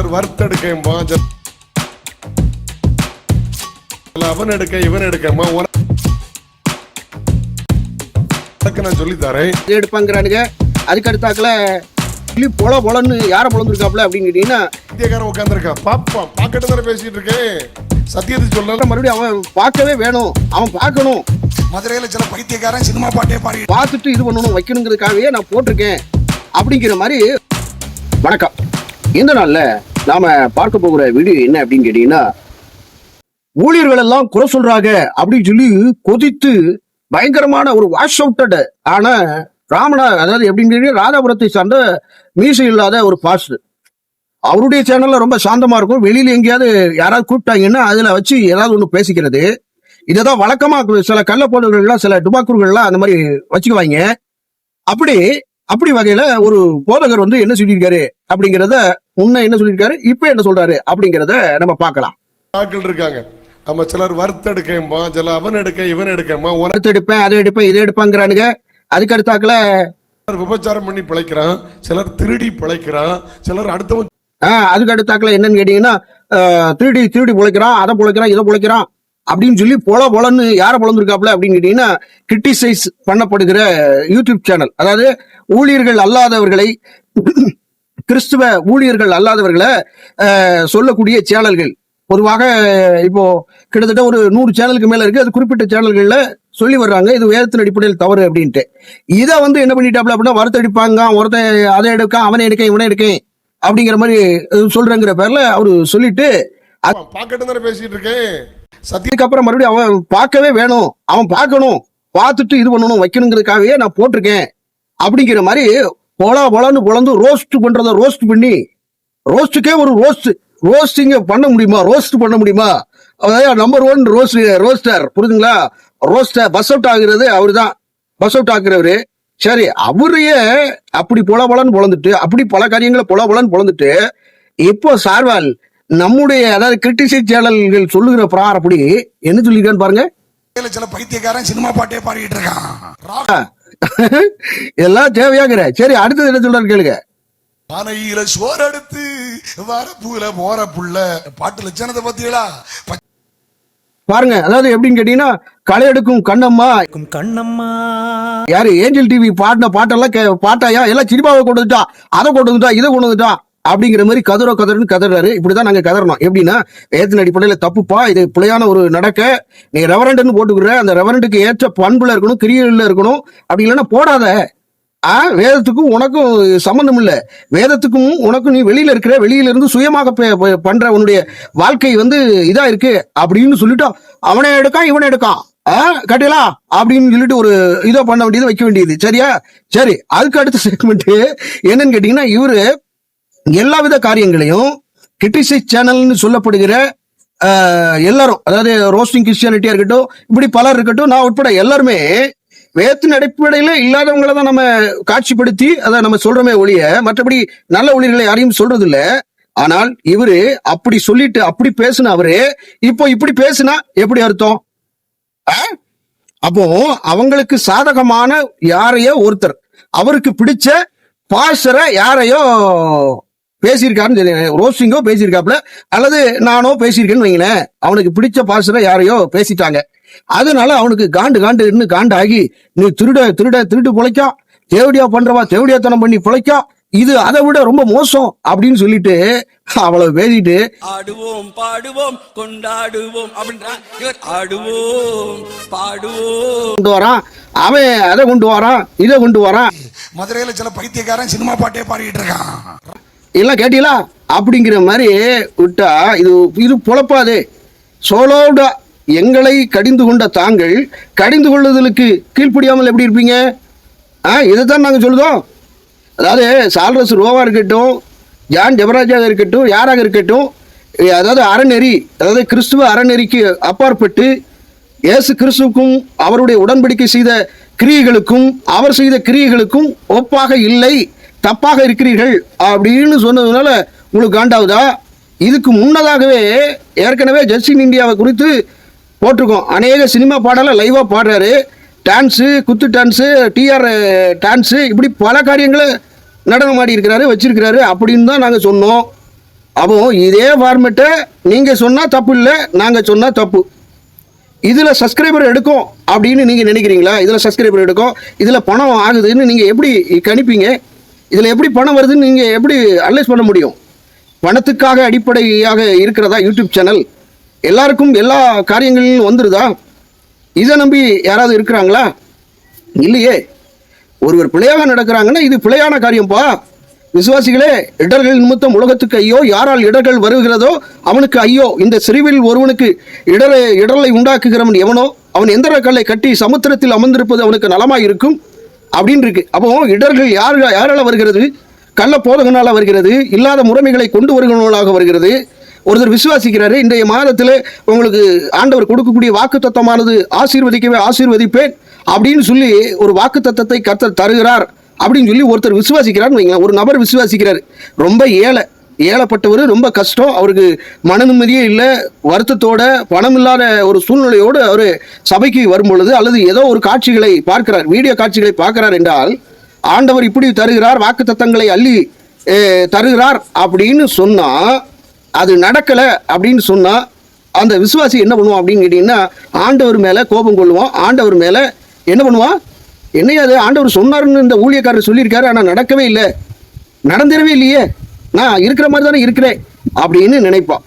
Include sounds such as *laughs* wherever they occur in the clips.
சிலர் வறுத்தெடுக்கம்பா அவன் எடுக்க இவன் எடுக்கம்மா உனக்கு நான் சொல்லி தரேன். எடுப்பாங்கிறானுங்க. அதுக்கு அடுத்தாக்குல கிளி பொல பொலன்னு யாரை பொழந்துருக்காப்ல அப்படின்னு கேட்டீங்கன்னா இந்தியக்காரன் உட்காந்துருக்கா பாப்பா பாக்கெட்டு தானே பேசிட்டு இருக்கேன். சத்தியத்தை சொல்லல. மறுபடியும் அவன் பார்க்கவே வேணும். அவன் பார்க்கணும். மதுரையில சில பைத்தியக்காரன் சினிமா பாட்டே பாடி பார்த்துட்டு இது பண்ணணும் வைக்கணுங்கிறதுக்காகவே நான் போட்டிருக்கேன். அப்படிங்கிற மாதிரி வணக்கம். இந்த நாள்ல நாம பார்க்க போகிற வீடியோ என்ன அப்படின்னு கேட்டீங்கன்னா ஊழியர்கள் எல்லாம் குறை சொல்றாங்க அப்படின்னு சொல்லி கொதித்து பயங்கரமான ஒரு வாஷ் அவுட்டட் ஆன ராமனா அதாவது எப்படின்னு கேட்டீங்கன்னா ராதாபுரத்தை சார்ந்த மீசை இல்லாத ஒரு பாஸ்ட் அவருடைய சேனல்ல ரொம்ப சாந்தமா இருக்கும். வெளியில எங்கேயாவது யாராவது கூப்பிட்டாங்கன்னா அதுல வச்சு ஏதாவது ஒண்ணு பேசிக்கிறது. இதைதான் வழக்கமா சில கள்ளப்போடுகள்லாம் சில டுபாக்கூர்கள்லாம் அந்த மாதிரி வச்சுக்குவாங்க. அப்படி அப்படி வகையில ஒரு போதகர் வந்து என்ன சொல்லியிருக்காரு அப்படிங்கிறத முன்ன என்ன சொல்லியிருக்காரு இப்ப என்ன சொல்றாரு அப்படிங்கிறத நம்ம பார்க்கலாம். ஆட்கள் இருக்காங்க. நம்ம சிலர் வறுத்தெடுக்கம்பா சில அவன் எடுக்க இவன் எடுக்கம்மா அடுத்து எடுப்பேன் அதை எடுப்பேன் இதை எடுப்பாங்கிறானுங்க. அதுக்கு அடுத்தாக்குல விபச்சாரம் பண்ணி பிழைக்கிறான் சிலர் திருடி பிழைக்கிறான் சிலர் அடுத்தவன் ஆஹ் அதுக்கு அடுத்தாக்குல என்னன்னு கேட்டீங்கன்னா திருடி திருடி பொழைக்கிறான் அதை பொழைக்கிறான் இதை பொழைக்கிறான். அப்படின்னு சொல்லி பொல பொலன்னு யாரை பொழந்திருக்காப்ல அப்படின்னு கேட்டீங்கன்னா கிரிட்டிசைஸ் பண்ணப்படுகிற யூடியூப் சேனல் அதாவது ஊழியர்கள் அல்லாதவர்களை கிறிஸ்துவ ஊழியர்கள் அல்லாதவர்களை சொல்லக்கூடிய சேனல்கள். பொதுவாக இப்போ கிட்டத்தட்ட ஒரு நூறு சேனலுக்கு மேல இருக்கு. அது குறிப்பிட்ட சேனல்கள்ல சொல்லி வர்றாங்க. இது வேதத்தின் அடிப்படையில் தவறு அப்படின்ட்டு. இதை வந்து என்ன பண்ணிட்டாப்ல அப்படின்னா வருத்தடிப்பாங்க ஒருத்தன் அதை எடுக்க அவனை எடுக்க இவனை எடுக்க அப்படிங்கிற மாதிரி சொல்றேங்கிற பேர்ல அவரு சொல்லிட்டு பாக்கெட்டு தானே பேசிட்டு இருக்கேன். சத்தியத்துக்கு அப்புறம் மறுபடியும் அவன் பார்க்கவே வேணும். அவன் பார்க்கணும். பார்த்துட்டு இது பண்ணணும் வைக்கணுங்கிறதுக்காகவே நான் போட்டிருக்கேன். அப்படிங்கிற மாதிரி பொலா பொலான்னு பொழந்து ரோஸ்ட் பண்றத ரோஸ்ட் பண்ணி ரோஸ்ட்டுக்கே ஒரு ரோஸ்ட் ரோஸ்டிங்க பண்ண முடியுமா? ரோஸ்ட் பண்ண முடியுமா? அதாவது நம்பர் ஒன் ரோஸ் ரோஸ்டர் புரியுதுங்களா? ரோஸ்டர் பஸ் அவுட் ஆகுறது அவரு தான் பஸ் அவுட் ஆக்குறவரு. சரி அவரையே அப்படி பொல பொலன்னு பொழந்துட்டு அப்படி பல காரியங்களை பொல பொலன்னு பொழந்துட்டு இப்போ சார்வால் நம்முடைய அதாவது கிரிட்டிசைஸ் சேனல்கள் சொல்லுகிற பிராரப்படி என்ன சொல்லியிருக்கான்னு பாருங்க. சில பைத்தியக்காரன் சினிமா பாட்டே பாடிட்டு இருக்கான். ராக் *laughs* இதெல்லாம் தேவையாங்கிற. சரி அடுத்தது என்ன சொல்றாரு கேளுங்க. பானையில சோறு எடுத்து வரப்பூல போற புள்ள. பாட்டு லட்சணத்தை பத்தியலா பாருங்க அதாவது எப்படின்னு கேட்டீங்கன்னா களை எடுக்கும் கண்ணம்மா. இருக்கும் கண்ணம்மா. யாரு ஏஞ்சல் டிவி பாடின பாட்டெல்லாம் கே- பாட்டாயா? எல்லாம் சினிமாவை கொண்டு வந்துட்டா. அதை கொண்டு வந்துட்டா இதை கொண்டு வந்துட்டா. அப்படிங்கிற மாதிரி கதற கதறுன்னு கதறாரு. இப்படிதான் நாங்க கதறணும். எப்படின்னா வேதத்தின் அடிப்படையில தப்புப்பா இது பிள்ளையான ஒரு நடக்க நீ ரெவரண்ட்னு போட்டுக்கிற அந்த ரெவரண்ட்டுக்கு ஏற்ற பண்புல இருக்கணும் கிரியல இருக்கணும் அப்படி இல்லைன்னா போடாத. ஆ வேதத்துக்கும் உனக்கும் சம்பந்தம் இல்ல. வேதத்துக்கும் உனக்கும் நீ வெளியில இருக்கிற வெளியில இருந்து சுயமாக பண்ற உன்னுடைய வாழ்க்கை வந்து இதா இருக்கு. அப்படின்னு சொல்லிட்டோம் அவனை எடுக்கான் இவனை எடுக்கான். ஆ, கட்டிலா அப்படின்னு சொல்லிட்டு ஒரு இதோ பண்ண வேண்டியது வைக்க வேண்டியது. சரியா? சரி அதுக்கு அடுத்த செக்மெண்ட் என்னன்னு கேட்டீங்கன்னா இவரு எல்லாவித காரியங்களையும் கிரிட்டிசைஸ் சேனல்னு சொல்லப்படுகிற எல்லாரும் அதாவது ரோஸ்டிங் கிறிஸ்டியானிட்டியா இருக்கட்டும் இப்படி பலர் இருக்கட்டும் நான் உட்பட எல்லாருமே வேத்தின் அடிப்படையில இல்லாதவங்களை தான் நம்ம காட்சிப்படுத்தி அதை நம்ம சொல்றோமே ஒழிய மற்றபடி நல்ல ஊழியர்களை யாரையும் சொல்றது இல்ல ஆனால் இவரு அப்படி சொல்லிட்டு அப்படி பேசின அவரு இப்போ இப்படி பேசினா எப்படி அர்த்தம்? ஆ? அப்போ அவங்களுக்கு சாதகமான யாரையோ ஒருத்தர். அவருக்கு பிடிச்ச பாசரை யாரையோ பேசியிருக்காருன்னு தெரியும் ரோஸ்டிங்கோ பேசியிருக்காப்ல அல்லது நானோ பேசியிருக்கேன்னு வைங்களேன். அவனுக்கு பிடிச்ச பாசரை யாரையோ பேசிட்டாங்க. அதனால அவனுக்கு காண்டு காண்டு இருந்து காண்டாகி நீ திருட திருட திருட்டு பிழைக்கா. தேவடியா பண்றவா தேவடியாத்தனம் பண்ணி பிழைக்கா. இது அதை விட ரொம்ப மோசம் அப்படின்னு சொல்லிட்டு அவ்வளவு பேசிட்டு ஆடுவோம் பாடுவோம் கொண்டாடுவோம் ஆடுவோம் பாடுவோம். கொண்டு வரான். அவன் அதை கொண்டு வரான் இதை கொண்டு வரான். மதுரையில சில பைத்தியக்காரன் சினிமா பாட்டே பாடிட்டு இருக்கான். எல்லாம் கேட்டீங்களா? அப்படிங்கிற மாதிரி விட்டா இது இது பொழப்பாது. சோலோட எங்களை கடிந்து கொண்ட தாங்கள் கடிந்து கொள்ளுதலுக்கு கீழ்ப்படியாமல் எப்படி இருப்பீங்க? ஆ இதைத்தான் நாங்கள் சொல்லுதோம். அதாவது சால்ரஸ் ரோவா இருக்கட்டும் ஜான் ஜெபராஜாக இருக்கட்டும் யாராக இருக்கட்டும் அதாவது அறநெறி அதாவது கிறிஸ்துவ அறநெறிக்கு அப்பாற்பட்டு இயேசு கிறிஸ்துவுக்கும் அவருடைய உடன்படிக்கை செய்த கிரியைகளுக்கும் அவர் செய்த கிரியைகளுக்கும் ஒப்பாக இல்லை. தப்பாக இருக்கிறீர்கள் அப்படின்னு சொன்னதுனால உங்களுக்கு காண்டாவுதா இதுக்கு முன்னதாகவே ஏற்கனவே ஜஸ்டின் இந்தியாவை குறித்து போட்டிருக்கோம். அநேக சினிமா பாடலை லைவாக பாடுறாரு. டான்ஸு குத்து டான்ஸு டிஆர் டான்ஸு இப்படி பல காரியங்களை நடனம் ஆடி இருக்கிறாரு வச்சிருக்கிறாரு அப்படின்னு தான் நாங்கள் சொன்னோம். அப்போ இதே ஃபார்மேட்டை நீங்கள் சொன்னால் தப்பு இல்லை நாங்கள் சொன்னால் தப்பு. இதில் சப்ஸ்கிரைபர் எடுக்கும் அப்படின்னு நீங்கள் நினைக்கிறீங்களா? இதில் சப்ஸ்கிரைபர் எடுக்கும். இதில் பணம் ஆகுதுன்னு நீங்கள் எப்படி கணிப்பீங்க? இதில் எப்படி பணம் வருதுன்னு நீங்கள் எப்படி அனலைஸ் பண்ண முடியும்? பணத்துக்காக அடிப்படையாக இருக்கிறதா யூடியூப் சேனல் எல்லாருக்கும் எல்லா காரியங்களிலும் வந்துருதா? இதை நம்பி யாராவது இருக்கிறாங்களா? இல்லையே. ஒருவர் பிழையாக நடக்கிறாங்கன்னா இது பிழையான காரியம்ப்பா விசுவாசிகளே இடர்கள் நிமித்தம் உலகத்துக்கு ஐயோ யாரால் இடர்கள் வருகிறதோ அவனுக்கு ஐயோ. இந்த சிறுவில் ஒருவனுக்கு இடரை இடரலை உண்டாக்குகிறவன் எவனோ? அவன் எந்திர கல்லை கட்டி சமுத்திரத்தில் அமர்ந்திருப்பது அவனுக்கு நலமாயிருக்கும். இருக்கும் அப்படின்னு இருக்கு அப்போ இடர்கள் யார் யாரால் வருகிறது? கள்ள போதகனால் வருகிறது. இல்லாத முறைமைகளை கொண்டு வருகிறவர்களாக வருகிறது. ஒருத்தர் விசுவாசிக்கிறாரு இன்றைய மாதத்தில் உங்களுக்கு ஆண்டவர் கொடுக்கக்கூடிய வாக்கு தத்தமானது ஆசீர்வதிக்கவே ஆசீர்வதிப்பேன் அப்படின்னு சொல்லி ஒரு வாக்கு தத்தத்தை கர்த்தர் தருகிறார் அப்படின்னு சொல்லி ஒருத்தர் விசுவாசிக்கிறார்னு வைங்க ஒரு நபர் விசுவாசிக்கிறார். ரொம்ப ஏழை. ஏழப்பட்டவர் ரொம்ப கஷ்டம். அவருக்கு மன நிம்மதியே இல்லை. வருத்தத்தோட பணம் இல்லாத ஒரு சூழ்நிலையோடு அவர் சபைக்கு வரும்பொழுது அல்லது ஏதோ ஒரு காட்சிகளை பார்க்கிறார் வீடியோ காட்சிகளை பார்க்கிறார் என்றால் ஆண்டவர் இப்படி தருகிறார் வாக்கு தத்தங்களை அள்ளி தருகிறார் அப்படின்னு சொன்னால் அது நடக்கலை அப்படின்னு சொன்னால் அந்த விசுவாசி என்ன பண்ணுவான் அப்படின்னு கேட்டிங்கன்னா ஆண்டவர் மேலே கோபம் கொள்ளுவான். ஆண்டவர் மேலே என்ன பண்ணுவான்? என்னையா அது? ஆண்டவர் சொன்னாருன்னு இந்த ஊழியக்காரர் சொல்லியிருக்காரு ஆனால் நடக்கவே இல்லை. நடந்துடவே இல்லையே. நான் இருக்கிற மாதிரி தானே இருக்கிறேன் அப்படின்னு நினைப்பான்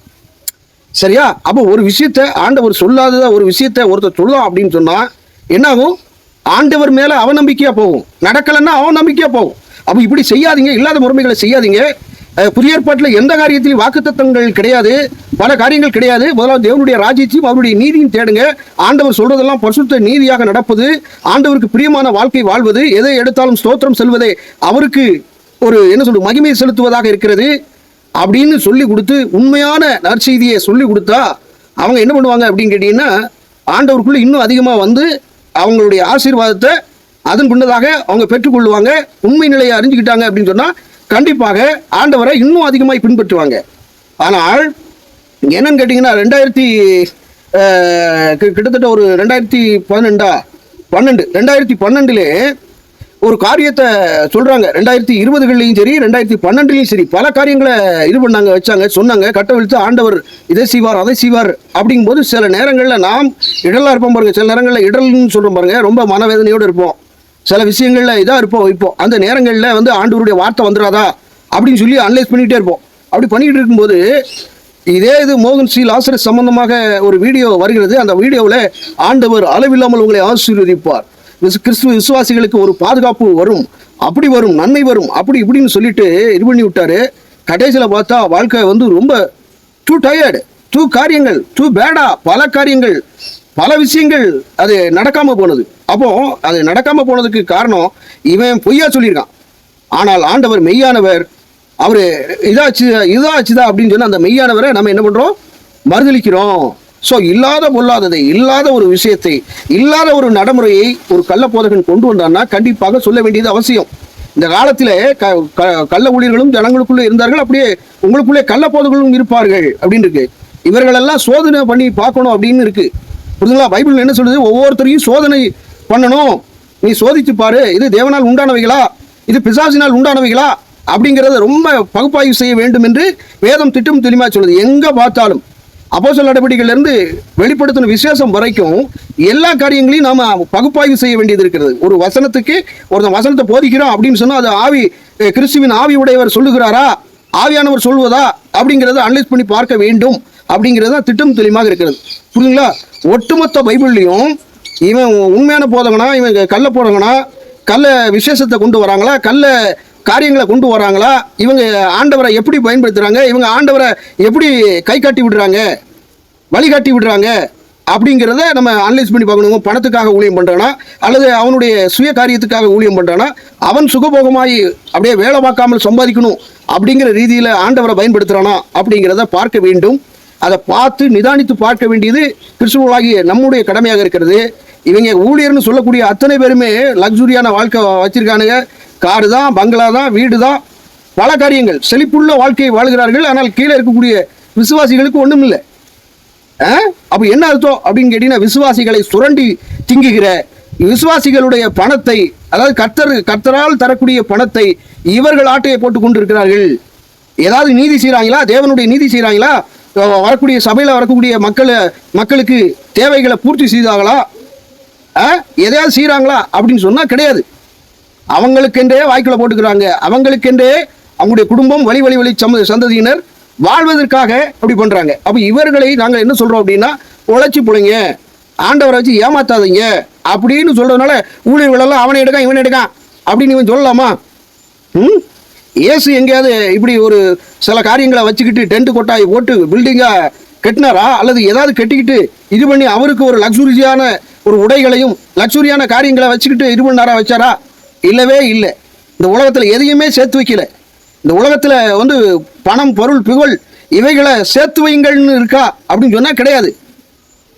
சரியா? அப்போ ஒரு விஷயத்த ஆண்டவர் சொல்லாதத ஒரு விஷயத்த ஒருத்தர் சொல்லலாம் அப்படின்னு சொன்னால் என்னாகும்? ஆண்டவர் மேலே அவநம்பிக்கையாக போகும். நடக்கலைன்னா அவநம்பிக்கையாக போகும். அப்போ இப்படி செய்யாதீங்க இல்லாத முறைமைகளை செய்யாதீங்க. புதிய ஏற்பாட்டில் எந்த காரியத்திலையும் வாக்குத்தத்தங்கள் கிடையாது. பல காரியங்கள் கிடையாது. முதலாவது தேவனுடைய ராஜ்யத்தையும் அவருடைய நீதியும் தேடுங்க. ஆண்டவர் சொல்றதெல்லாம் பரிசுத்த நீதியாக நடப்பது ஆண்டவருக்கு பிரியமான வாழ்க்கை வாழ்வது எதை எடுத்தாலும் ஸ்தோத்திரம் செல்வதே அவருக்கு ஒரு என்ன சொல்றது மகிமை செலுத்துவதாக இருக்கிறது அப்படின்னு சொல்லி கொடுத்து உண்மையான நற்செய்தியை சொல்லி கொடுத்தா அவங்க என்ன பண்ணுவாங்க அப்படின்னு கேட்டிங்கன்னா ஆண்டவருக்குள்ள இன்னும் அதிகமாக வந்து அவங்களுடைய ஆசீர்வாதத்தை அதன் கொண்டதாக அவங்க பெற்றுக்கொள்வாங்க உண்மை நிலையை அறிஞ்சுக்கிட்டாங்க அப்படின்னு சொன்னால் கண்டிப்பாக ஆண்டவரை இன்னும் அதிகமாக பின்பற்றுவாங்க. ஆனால் என்னன்னு கேட்டிங்கன்னா ரெண்டாயிரத்தி கிட்டத்தட்ட ஒரு ரெண்டாயிரத்தி பதினெண்டா பன்னெண்டு ரெண்டாயிரத்தி பன்னெண்டுலே ஒரு காரியத்தை சொல்றாங்க. ரெண்டாயிரத்தி இருபதுகள்லையும் சரி ரெண்டாயிரத்தி பன்னெண்டுலையும் சரி பல காரியங்களை இது பண்ணாங்க வச்சாங்க சொன்னாங்க. கட்டவிழ்த்து ஆண்டவர் இதை செய்வார் அதை செய்வார் அப்படிங்கும்போது சில நேரங்களில் நாம் இடலாக இருப்போம் பாருங்க. சில நேரங்களில் இடல்னு சொல்கிறோம் பாருங்க. ரொம்ப மனவேதனையோடு இருப்போம். சில விஷயங்களில் இதாக இருப்போம் இப்போ அந்த நேரங்களில் வந்து ஆண்டவருடைய வார்த்தை வந்துடாதா அப்படின்னு சொல்லி அனலைஸ் பண்ணிக்கிட்டே இருப்போம். அப்படி பண்ணிக்கிட்டு இருக்கும்போது இதே இது மோகன் ஸ்ரீ லாசரஸ் சம்பந்தமாக ஒரு வீடியோ வருகிறது. அந்த வீடியோவில் ஆண்டவர் அளவில்லாமல் உங்களை ஆசீர்வதிப்பார். கிறிஸ்துவ விசுவாசிகளுக்கு ஒரு பாதுகாப்பு வரும். அப்படி வரும் நன்மை வரும். அப்படி இப்படின்னு சொல்லிட்டு இது பண்ணி விட்டாரு. கடைசியில் பார்த்தா வாழ்க்கை வந்து ரொம்ப டூ டயர்டு டூ காரியங்கள் டூ பேடா பல காரியங்கள் பல விஷயங்கள் அது நடக்காம போனது. அப்போ அது நடக்காம போனதுக்கு காரணம் இவன் பொய்யா சொல்லியிருக்கான். ஆனால் ஆண்டவர் மெய்யானவர் அவர் இதாச்சு இதாச்சுதா அப்படின்னு சொன்னால் அந்த மெய்யானவரை நம்ம என்ன பண்ணுறோம் மறுதளிக்கிறோம் ஸோ இல்லாத பொல்லாததை இல்லாத ஒரு விஷயத்தை இல்லாத ஒரு நடைமுறையை ஒரு கள்ளப்போதகன் கொண்டு வந்தான்னா கண்டிப்பாக சொல்ல வேண்டியது அவசியம். இந்த காலத்தில் க க- கள்ள ஊழியர்களும் ஜனங்களுக்குள்ளே இருந்தார்கள் அப்படியே உங்களுக்குள்ளே கள்ளப்போதகர்களும் இருப்பார்கள் அப்படின்னு இருக்கு இவர்களெல்லாம் சோதனை பண்ணி பார்க்கணும் அப்படின்னு இருக்கு. புரியுதுங்களா பைபிள் என்ன சொல்லுது? ஒவ்வொருத்தரையும் சோதனை பண்ணணும். நீ சோதித்து பாரு இது தேவனால் உண்டானவைகளா? இது பிசாசினால் உண்டானவைகளா? அப்படிங்கிறத ரொம்ப பகுப்பாய்வு செய்ய வேண்டும் என்று வேதம் திட்டம் தெளிவாக சொல்லுது. எங்கே பார்த்தாலும் அப்போசல் நடவடிக்கையில வெளிப்படுத்தின விசேஷம் வரைக்கும் எல்லா காரியங்களையும் நாம பகுப்பாய்வு செய்ய வேண்டியது இருக்கிறது. ஒரு வசனத்துக்கு ஒருத்தன் வசனத்தை போதிக்கிறோம் அப்படின்னு சொன்னால் அது ஆவி கிறிஸ்துவின் ஆவி உடையவர் சொல்லுகிறாரா? ஆவியானவர் சொல்வதா? அப்படிங்கிறத அனலைஸ் பண்ணி பார்க்க வேண்டும். அப்படிங்கிறது தான் திட்டம் தெளிவாக இருக்கிறது. புரியுங்களா ஒட்டுமொத்த பைபிள்லையும் இவன் உண்மையான போதகனா இவன் கல்ல போதகனா கல்ல விசேஷத்தை கொண்டு வராங்களா? கல்லை காரியங்களை கொண்டு வராங்களா? இவங்க ஆண்டவரை எப்படி பயன்படுத்துகிறாங்க இவங்க ஆண்டவரை எப்படி கை காட்டி விடுறாங்க? வழிகாட்டி விடுறாங்க? அப்படிங்கிறத நம்ம அனலைஸ் பண்ணி பார்க்கணும். பணத்துக்காக ஊழியம் பண்ணுறானா அல்லது அவனுடைய சுய காரியத்துக்காக ஊழியம் பண்ணுறானா அவன் சுகபோகமாய் அப்படியே வேலை பார்க்காமல் சம்பாதிக்கணும் அப்படிங்கிற ரீதியில் ஆண்டவரை பயன்படுத்துகிறானா அப்படிங்கிறத பார்க்க வேண்டும். அதை பார்த்து நிதானித்து பார்க்க வேண்டியது கிறிஸ்துவர்களாகிய நம்முடைய கடமையாக இருக்கிறது. இவங்க ஊழியர்னு சொல்லக்கூடிய அத்தனை பேருமே லக்ஸுரியான வாழ்க்கை வச்சுருக்கானுங்க. காடு தான் பங்களா தான் வீடு தான் பல காரியங்கள். செழிப்புள்ள வாழ்க்கையை வாழ்கிறார்கள். ஆனால் கீழே இருக்கக்கூடிய விசுவாசிகளுக்கு ஒன்றும் இல்லை அப்போ என்ன அர்த்தம் அப்படின்னு கேட்டீங்கன்னா விசுவாசிகளை சுரண்டி திங்குகிற விசுவாசிகளுடைய பணத்தை அதாவது கர்த்தர் கர்த்தரால் தரக்கூடிய பணத்தை இவர்கள் ஆட்டையை போட்டு கொண்டிருக்கிறார்கள். ஏதாவது நீதி செய்கிறாங்களா தேவனுடைய நீதி செய்கிறாங்களா வரக்கூடிய சபையில் வரக்கூடிய மக்களை மக்களுக்கு தேவைகளை பூர்த்தி செய்தாங்களா ஆ? எதையாவது செய்கிறாங்களா அப்படின்னு சொன்னால் கிடையாது. அவங்களுக்கென்றே வாய்க்குள்ள போட்டுக்கிறாங்க. அவங்களுக்கென்றே அவங்களுடைய குடும்பம் வழி வழி வழி சம சந்ததியினர் வாழ்வதற்காக அப்படி பண்ணுறாங்க அப்போ இவர்களை நாங்கள் என்ன சொல்கிறோம் அப்படின்னா உழைச்சி பிள்ளைங்க ஆண்டவரை வச்சு ஏமாத்தாதீங்க. அப்படின்னு சொல்கிறதுனால ஊழியர்களெல்லாம் அவனை எடுக்கான் இவனை எடுக்கான். அப்படின்னு இவன் சொல்லலாமா? ம்? இயேசு எங்கேயாவது இப்படி ஒரு சில காரியங்களை வச்சுக்கிட்டு டென்ட் கொட்டாய் போட்டு பில்டிங்காக கட்டினாரா? அல்லது ஏதாவது கட்டிக்கிட்டு இது பண்ணி அவருக்கு ஒரு லக்ஸுரியான ஒரு உடைகளையும் லக்ஸுரியான காரியங்களை வச்சுக்கிட்டு இது பண்ணாரா வச்சாரா? இல்லவே இல்லை. இந்த உலகத்தில் எதையுமே சேர்த்து வைக்கல. இந்த உலகத்தில் வந்து பணம் பொருள் புகழ் இவைகளை சேர்த்து வைங்கள்னு இருக்கா அப்படின்னு சொன்னால் கிடையாது.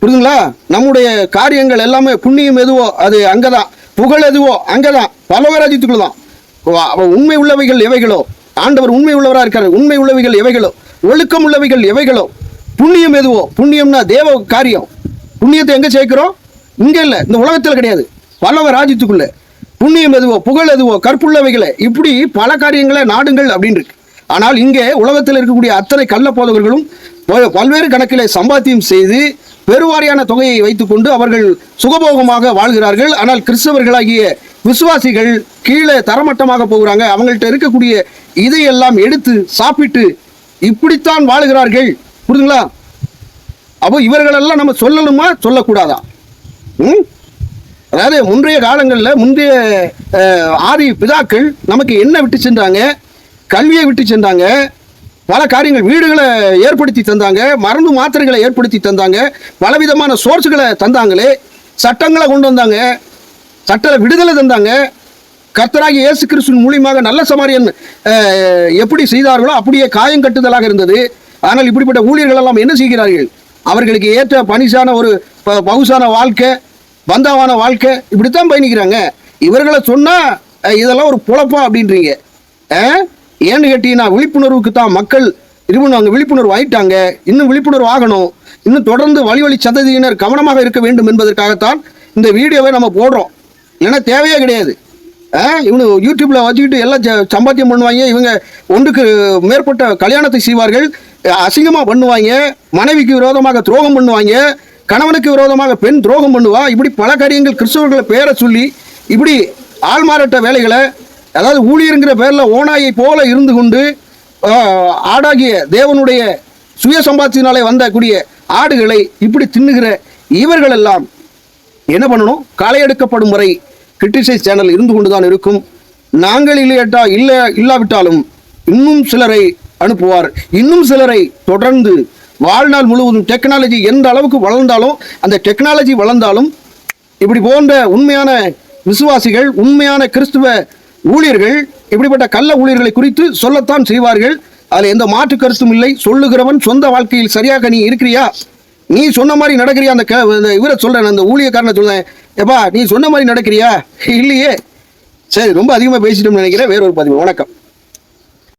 புரியுதுங்களா? நம்முடைய காரியங்கள் எல்லாமே புண்ணியம் எதுவோ அது அங்கே தான் புகழ் எதுவோ அங்கதான். பலவராஜ்யத்துக்குள்ள தான். உண்மை உள்ளவைகள் எவைகளோ? ஆண்டவர் உண்மை உள்ளவராக இருக்கார். உண்மை உள்ளவைகள் எவைகளோ? ஒழுக்கம் உள்ளவைகள் எவைகளோ? புண்ணியம் எதுவோ? புண்ணியம்னா தேவ காரியம். புண்ணியத்தை எங்கே சேர்க்கிறோம்? இங்கே இல்லை. இந்த உலகத்தில் கிடையாது. பல்லவ ராஜ்யத்துக்குள்ளே புண்ணியம் எதுவோ புகழ் எதுவோ கற்புள்ளவைகளை இப்படி பல காரியங்களை நாடுங்கள் அப்படின்னு இருக்கு. ஆனால் இங்கே உலகத்தில் இருக்கக்கூடிய அத்தனை கள்ள போதவர்களும் பல்வேறு கணக்கில் சம்பாத்தியம் செய்து பெருவாரியான தொகையை வைத்துக்கொண்டு அவர்கள் சுகபோகமாக வாழ்கிறார்கள். ஆனால் கிறிஸ்தவர்களாகிய விசுவாசிகள் கீழே தரமட்டமாக போகிறாங்க. அவங்கள்ட்ட இருக்கக்கூடிய இதையெல்லாம் எடுத்து சாப்பிட்டு இப்படித்தான் வாழுகிறார்கள். புரிதுங்களா? அப்போ இவர்களெல்லாம் நம்ம சொல்லணுமா? சொல்லக்கூடாதா? ம்? அதாவது முந்தைய காலங்களில் முந்தைய ஆதி பிதாக்கள் நமக்கு என்ன விட்டு சென்றாங்க? கல்வியை விட்டு சென்றாங்க. பல காரியங்கள் வீடுகளை ஏற்படுத்தி தந்தாங்க. மருந்து மாத்திரைகளை ஏற்படுத்தி தந்தாங்க. பலவிதமான சோர்ஸுகளை தந்தாங்களே. சட்டங்களை கொண்டு வந்தாங்க. சட்ட விடுதலை தந்தாங்க. கர்த்தராகி இயேசு கிறிஸ்துவின் மூலியமாக நல்ல சமாரியன் எப்படி செய்தார்களோ அப்படியே காயம் கட்டுதலாக இருந்தது. ஆனால் இப்படிப்பட்ட ஊழியர்கள் எல்லாம் என்ன செய்கிறார்கள்? அவர்களுக்கு ஏற்ற பனிசான ஒரு ப- பகுசான வாழ்க்கை பந்தாவான வாழ்க்கை இப்படித்தான் பயணிக்கிறாங்க. இவர்களை சொன்னா இதெல்லாம் ஒரு பொழப்பா அப்படின்றீங்க. ஏன்னு கேட்டீங்கன்னா விழிப்புணர்வுக்கு தான் மக்கள் இது பண்ணுவாங்க விழிப்புணர்வு ஆயிட்டாங்க. இன்னும் விழிப்புணர்வு ஆகணும். இன்னும் தொடர்ந்து வழி வழி சந்ததியினர் கவனமாக இருக்க வேண்டும் என்பதற்காகத்தான் இந்த வீடியோவை நம்ம போடுறோம். இல்லைன்னா தேவையே கிடையாது. ஆ, இவனு யூடியூப்ல வச்சுக்கிட்டு எல்லாம் ச- சம்பாத்தியம் பண்ணுவாங்க. இவங்க ஒன்றுக்கு மேற்பட்ட கல்யாணத்தை செய்வார்கள். அசிங்கமாக பண்ணுவாங்க. மனைவிக்கு விரோதமாக துரோகம் பண்ணுவாங்க. கணவனுக்கு விரோதமாக பெண் துரோகம் பண்ணுவா? இப்படி பல காரியங்கள் கிறிஸ்தவர்களை பேரை சொல்லி இப்படி ஆள்மாறாட்ட வேலைகளை அதாவது ஊழியருங்கிற பேரில் ஓனாயை போல இருந்து கொண்டு ஆடாகிய தேவனுடைய சுய சம்பாத்தியத்தினாலே வந்தக்கூடிய ஆடுகளை இப்படி தின்னுகிற இவர்களெல்லாம் என்ன பண்ணணும்? களை எடுக்கப்படும் வரை கிரிட்டிசைஸ் சேனல் இருந்து கொண்டு தான் இருக்கும். நாங்கள் இல்லையட்டா இல்லை இல்லாவிட்டாலும் இன்னும் சிலரை அனுப்புவார். இன்னும் சிலரை தொடர்ந்து வாழ்நாள் முழுவதும் டெக்னாலஜி எந்த அளவுக்கு வளர்ந்தாலும் அந்த டெக்னாலஜி வளர்ந்தாலும் இப்படி போன்ற உண்மையான விசுவாசிகள் உண்மையான கிறிஸ்துவ ஊழியர்கள் இப்படிப்பட்ட கள்ள ஊழியர்களை குறித்து சொல்லத்தான் செய்வார்கள். அதில் எந்த மாற்று கருத்தும் இல்லை. சொல்லுகிறவன் சொந்த வாழ்க்கையில் சரியாக நீ இருக்கிறியா? நீ சொன்ன மாதிரி நடக்கிறியா? அந்த க- இந்த இவரை சொல்றேன் அந்த ஊழியக்காரனை சொல்றேன். எப்பா நீ சொன்ன மாதிரி நடக்கிறியா? இல்லையே. சரி ரொம்ப அதிகமாக பேசிட்டோம்னு நினைக்கிறேன். வேற ஒரு பதிவு. வணக்கம்.